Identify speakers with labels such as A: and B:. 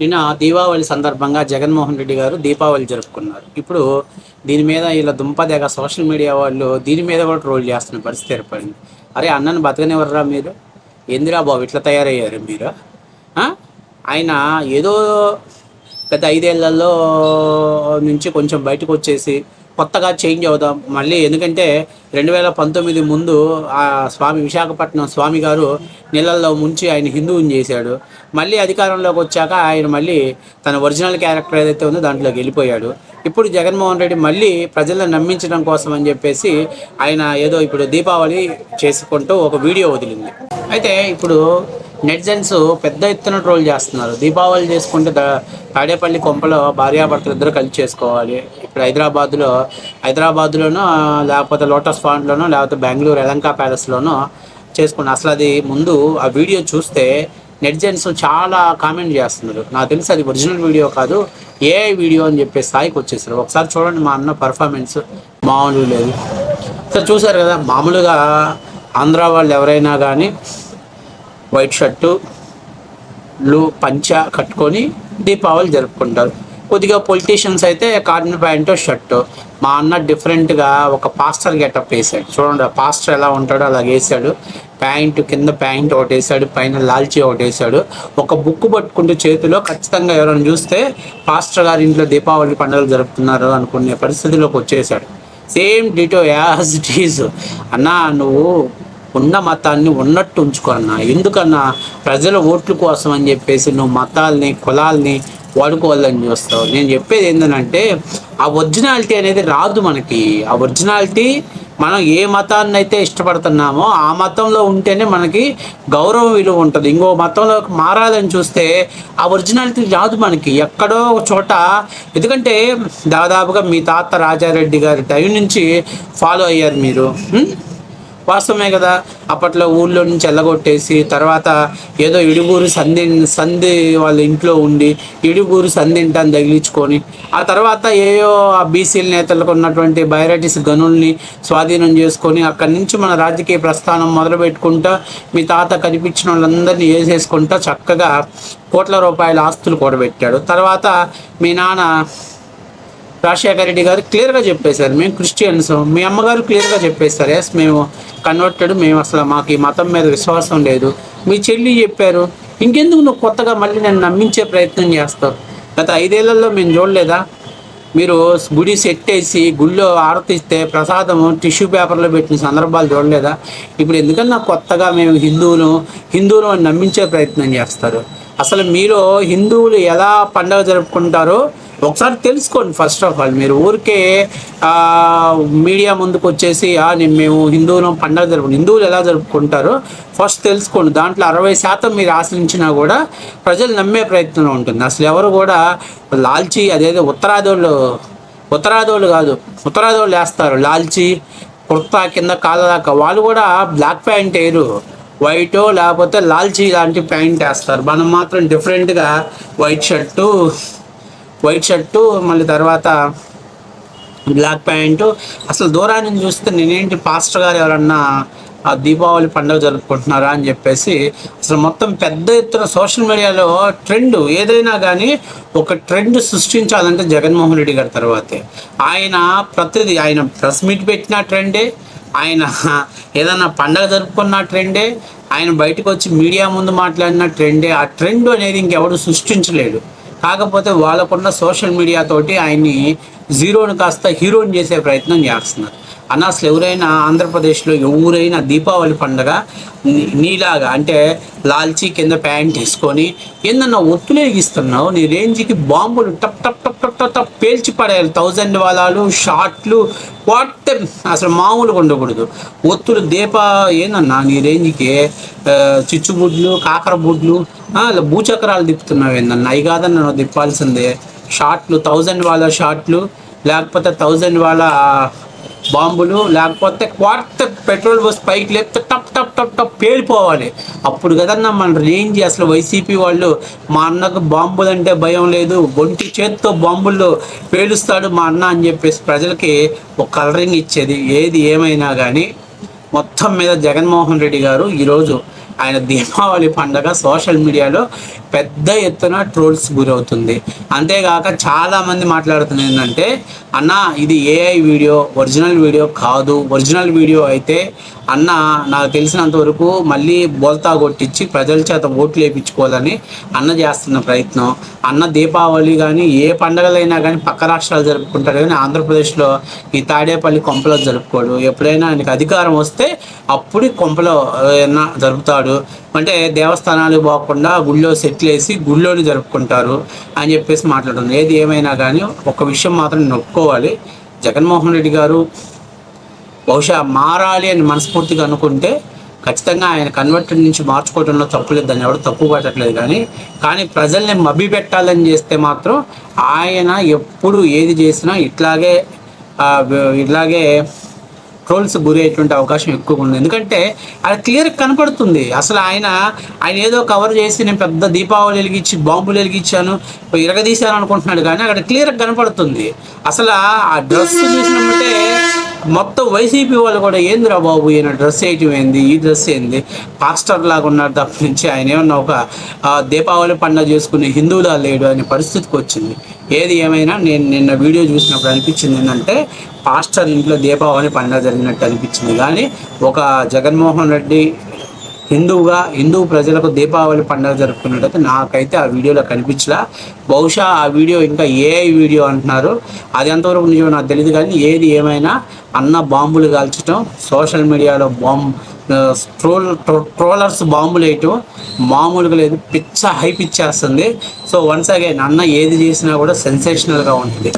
A: నిన్న దీపావళి సందర్భంగా జగన్మోహన్ రెడ్డి గారు దీపావళి జరుపుకున్నారు. ఇప్పుడు దీని మీద ఇలా దుంపదేగ సోషల్ మీడియా వాళ్ళు దీని మీద కూడా ట్రోల్ చేస్తున్న పరిస్థితి ఏర్పడింది. అరే అన్నను బతకనివ్వరా మీరు? ఏందిరా బాబు ఇట్లా తయారయ్యారు మీరు? ఆయన ఏదో గత ఐదేళ్ళలో నుంచి కొంచెం బయటకు వచ్చేసి కొత్తగా చేంజ్ అవుదాం. మళ్ళీ ఎందుకంటే రెండు వేల పంతొమ్మిది ముందు ఆ స్వామి విశాఖపట్నం స్వామి గారు నీళ్ళల్లో ముంచి ఆయన హిందువుని చేశాడు. మళ్ళీ అధికారంలోకి వచ్చాక ఆయన మళ్ళీ తన ఒరిజినల్ క్యారెక్టర్ ఏదైతే ఉందో దాంట్లోకి వెళ్ళిపోయాడు. ఇప్పుడు జగన్మోహన్ రెడ్డి మళ్ళీ ప్రజలను నమ్మించడం కోసం అని చెప్పేసి ఆయన ఏదో ఇప్పుడు దీపావళి చేసుకుంటూ ఒక వీడియో వదిలింది. అయితే ఇప్పుడు నెటిజన్స్ పెద్ద ఎత్తున ట్రోల్ చేస్తున్నారు. దీపావళి చేసుకుంటే తాడేపల్లి కొంపలో భార్యాభర్తలు ఇద్దరు కలిసి చేసుకోవాలి. ఇప్పుడు హైదరాబాద్లో హైదరాబాద్లోనో లేకపోతే లోటస్ పాండ్లోనో లేకపోతే బెంగళూరు ఎలంకా ప్యాలెస్లోనో చేసుకుని అసలు అది ముందు ఆ వీడియో చూస్తే నెటిజన్స్ చాలా కామెంట్ చేస్తున్నారు. నాకు తెలిసి అది ఒరిజినల్ వీడియో కాదు ఏ వీడియో అని చెప్పే స్థాయికి వచ్చేసారు. ఒకసారి చూడండి మా అన్న పర్ఫార్మెన్స్. మామూలు లేదు. సార్ చూసారు కదా మామూలుగా ఆంధ్ర వాళ్ళు ఎవరైనా కానీ వైట్ షర్టు లు పంచ కట్టుకొని దీపావళి జరుపుకుంటారు. కొద్దిగా పొలిటీషియన్స్ అయితే కార్డిన్ ప్యాంటు షర్టు మా అన్న డిఫరెంట్గా ఒక పాస్టర్ గెటప్ వేసాడు. చూడండి పాస్టర్ ఎలా ఉంటాడో అలా వేసాడు. ప్యాంటు కింద ప్యాంట్ ఒకటి వేసాడు పైన లాల్చీ ఒకటి వేసాడు. ఒక బుక్ పట్టుకుంటూ చేతిలో ఖచ్చితంగా ఎవరైనా చూస్తే పాస్టర్ గారి ఇంట్లో దీపావళి పండుగలు జరుపుతున్నారు అనుకునే పరిస్థితిలోకి వచ్చేసాడు. Same ditto as it is అన్నా నువ్వు ఉన్న మతాన్ని ఉన్నట్టు ఉంచుకో అన్న. ఎందుకన్నా? ప్రజల ఓట్ల కోసం అని చెప్పేసి నువ్వు మతాల్ని కులాల్ని వాడుకోవాలని చూస్తావు. నేను చెప్పేది ఏంటంటే ఆ ఒరిజినాలిటీ అనేది రాదు మనకి. ఆ ఒరిజినాలిటీ మనం ఏ మతాన్ని అయితే ఇష్టపడుతున్నామో ఆ మతంలో ఉంటేనే మనకి గౌరవ విలువ ఉంటుంది. ఇంకో మతంలోకి మారాలని చూస్తే ఆ ఒరిజినాలిటీ రాదు మనకి. ఎక్కడో ఒక చోట ఎందుకంటే దాదాపుగా మీ తాత రాజారెడ్డి గారి టైం నుంచి ఫాలో అయ్యారు మీరు. వాస్తవమే కదా అప్పట్లో ఊళ్ళో నుంచి ఎల్లగొట్టేసి తర్వాత ఏదో ఇడుగూరు సంధి సంధి వాళ్ళ ఇంట్లో ఉండి ఇడుగూరు సంధింటాన్ని తగిలించుకొని ఆ తర్వాత ఏయో ఆ బీసీల నేతలకు ఉన్నటువంటి బైరాటిస్ గనుల్ని స్వాధీనం చేసుకొని అక్కడి నుంచి మన రాజకీయ ప్రస్థానం మొదలుపెట్టుకుంటా మీ తాత కనిపించిన వాళ్ళందరినీ వేసేసుకుంటా చక్కగా కోట్ల రూపాయల ఆస్తులు కూడబెట్టాడు. తర్వాత మీ నాన్న రాజశేఖర రెడ్డి గారు క్లియర్గా చెప్పేశారు. మేము క్రిస్టియన్స్ మీ అమ్మగారు క్లియర్గా చెప్పేస్తారు ఎస్ మేము కన్వర్టెడ్ మేము అసలు మాకు ఈ మతం మీద విశ్వాసం లేదు. మీ చెల్లి చెప్పారు ఇంకెందుకు నువ్వు కొత్తగా మళ్ళీ నన్ను నమ్మించే ప్రయత్నం చేస్తావు? గత ఐదేళ్ళలో మేము చూడలేదా? మీరు గుడి సెట్ వేసి గుళ్ళో ఆరతిస్తే ప్రసాదము టిష్యూ పేపర్లో పెట్టిన సందర్భాలు చూడలేదా? ఇప్పుడు ఎందుకన్నా కొత్తగా మేము హిందువులు హిందువులు అని నమ్మించే ప్రయత్నం చేస్తారు? అసలు మీలో హిందువులు ఎలా పండగ జరుపుకుంటారో ఒకసారి తెలుసుకోండి ఫస్ట్ ఆఫ్ ఆల్ మీరు ఊరికే మీడియా ముందుకు వచ్చేసి నేను మేము హిందువులు పండగ జరుపు హిందువులు ఎలా జరుపుకుంటారో ఫస్ట్ తెలుసుకోండి. దాంట్లో అరవై శాతం మీరు ఆశ్రయించినా కూడా ప్రజలు నమ్మే ప్రయత్నం ఉంటుంది. అసలు ఎవరు కూడా లాల్చి అదేదో ఉత్తరాదోళ్ళు ఉత్తరాదోళ్ళు కాదు ఉత్తరాదోళ్ళు వేస్తారు లాల్చి కుర్తా కింద కాలదాకా వాళ్ళు కూడా బ్లాక్ ప్యాంట్ వేయరు. వైట్ లేకపోతే లాల్చీ లాంటి ప్యాంట్ వేస్తారు. మనం మాత్రం డిఫరెంట్గా వైట్ షర్టు వైట్ షర్టు మళ్ళీ తర్వాత బ్లాక్ ప్యాంటు. అసలు దూరాన్ని చూస్తే నేనేంటి పాస్టర్ గారు ఎవరన్నా ఆ దీపావళి పండుగ జరుపుకుంటున్నారా అని చెప్పేసి అసలు మొత్తం పెద్ద ఎత్తున సోషల్ మీడియాలో ట్రెండ్. ఏదైనా కానీ ఒక ట్రెండ్ సృష్టించాలంటే జగన్మోహన్ రెడ్డి గారి తర్వాతే. ఆయన ప్రతిదీ ఆయన ప్రెస్ మీట్ పెట్టిన ట్రెండే ఆయన ఏదన్నా పండగ జరుపుకున్న ట్రెండే ఆయన బయటకు వచ్చి మీడియా ముందు మాట్లాడిన ట్రెండే. ఆ ట్రెండ్ అనేది ఇంకెవడు సృష్టించలేడు. కాకపోతే వాళ్ళకున్న సోషల్ మీడియా తోటి ఆయన్ని జీరోని కాస్త హీరోని చేసే ప్రయత్నం చేస్తున్నారు. అన్న అసలు ఎవరైనా ఆంధ్రప్రదేశ్లో ఎవరైనా దీపావళి పండగ నీలాగా అంటే లాల్చీ కింద ప్యాంట్ వేసుకొని ఏందన్నా ఒత్తులేగిస్తున్నావు? నీ రేంజ్కి బాంబులు టప్ టప్ టప్ పేల్చి పడేయాలి. థౌజండ్ వాలాలు షాట్లు వాట్ అసలు మామూలుగా ఉండకూడదు. ఒత్తులు దీప ఏందన్నా నీ రేంజ్కి చిచ్చుబుడ్లు కాకర బుడ్లు భూచక్రాలు తిప్పుతున్నావు ఏందన్నా? అవి కాదన్న నువ్వు తిప్పాల్సిందే. షాట్లు థౌజండ్ వాళ్ళ షాట్లు లేకపోతే థౌజండ్ వాళ్ళ బాంబులు లేకపోతే క్వార్ట్ పెట్రోల్ బస్ పైకి లేపితే టప్ టప్ టప్ టప్ పేలిపోవాలి. అప్పుడు కదన్నా మన రేంజ్ అసలు వైసీపీ వాళ్ళు మా అన్నకు బాంబులు అంటే భయం లేదు ఒంటి చేత్తో బాంబులు పేలుస్తాడు మా అన్న అని చెప్పేసి ప్రజలకి ఒక కలరింగ్ ఇచ్చేది. ఏది ఏమైనా కానీ మొత్తం మీద జగన్మోహన్ రెడ్డి గారు ఈరోజు ఆయన దీపావళి పండగ సోషల్ మీడియాలో పెద్ద ఎత్తున ట్రోల్స్ గురవుతుంది. అంతేగాక చాలామంది మాట్లాడుతుంది ఏంటంటే అన్న ఇది ఏఐ వీడియో ఒరిజినల్ వీడియో కాదు. ఒరిజినల్ వీడియో అయితే అన్న నాకు తెలిసినంత వరకు మళ్ళీ బోల్తా కొట్టించి ప్రజల చేత ఓట్లు వేయించుకోవాలని అన్న చేస్తున్న ప్రయత్నం. అన్న దీపావళి కానీ ఏ పండగలైనా కానీ పక్క రాష్ట్రాలు జరుపుకుంటారు కానీ ఆంధ్రప్రదేశ్లో ఈ తాడేపల్లి కొంపలో జరుపుకోడు. ఎప్పుడైనా ఆయనకి అధికారం వస్తే అప్పుడు కొంపలో ఏమన్నా జరుపుతాడు. అంటే దేవస్థానాలు పోకుండా గుళ్ళో సెట్లు వేసి గుళ్ళోని జరుపుకుంటారు అని చెప్పేసి మాట్లాడుతుంది. ఏది ఏమైనా కానీ ఒక విషయం మాత్రం నొప్పుకోవాలి జగన్మోహన్ రెడ్డి గారు బహుశా మారాలి అని మనస్ఫూర్తిగా అనుకుంటే ఖచ్చితంగా ఆయన కన్వర్టెడ్ నుంచి మార్చుకోవడంలో తప్పులేదు దాన్ని ఎవరు తప్పు పట్టట్లేదు కానీ కానీ ప్రజల్ని మభ్య పెట్టాలని చేస్తే మాత్రం ఆయన ఎప్పుడు ఏది చేసినా ఇట్లాగే ఇలాగే ఇట్లాగే ట్రోల్స్ గురయ్యేటువంటి అవకాశం ఎక్కువగా ఉంది. ఎందుకంటే అది క్లియర్ కనపడుతుంది. అసలు ఆయన ఆయన ఏదో కవర్ చేసి నేను పెద్ద దీపావళి వెలిగించి బాంబులు వెలిగించాను ఇరగదీశాను అనుకుంటున్నాడు కానీ అక్కడ క్లియర్ కనపడుతుంది. అసలు ఆ డ్రెస్ చూసినట్టే మొత్తం వైసీపీ వాళ్ళు కూడా ఏందిరా బాబు ఈయన డ్రెస్ వేయటం ఏంది ఈ డ్రెస్ ఏంది? పాస్టర్ లాగా ఉన్నారు తప్ప నుంచి ఆయన ఏమన్నా ఒక దీపావళి పండుగ చేసుకునే హిందువులా లేడు అనే పరిస్థితికి వచ్చింది. ఏది ఏమైనా నేను నిన్న వీడియో చూసినప్పుడు అనిపించింది ఏంటంటే పాస్టర్ ఇంట్లో దీపావళి పండుగ జరిగినట్టు అనిపించింది. కానీ ఒక జగన్మోహన్ రెడ్డి హిందువుగా హిందూ ప్రజలకు దీపావళి పండుగ జరుపుకున్నట్టయితే నాకైతే ఆ వీడియోలో కనిపించలా. బహుశా ఆ వీడియో ఇంకా ఏ వీడియో అంటున్నారు. అది ఎంతవరకు నిజమో నాకు తెలియదు కానీ ఏది ఏమైనా అన్న బాంబులు కాల్చడం సోషల్ మీడియాలో బాంబు ట్రోల్ ట్రోలర్స్ బాంబులు వేయటం మామూలుగా లేదు. పిచ్చ హైప్ ఇచ్చేస్తుంది. సో వన్స్ అగైన్ అన్న ఏది చేసినా కూడా సెన్సేషనల్గా ఉంటుంది.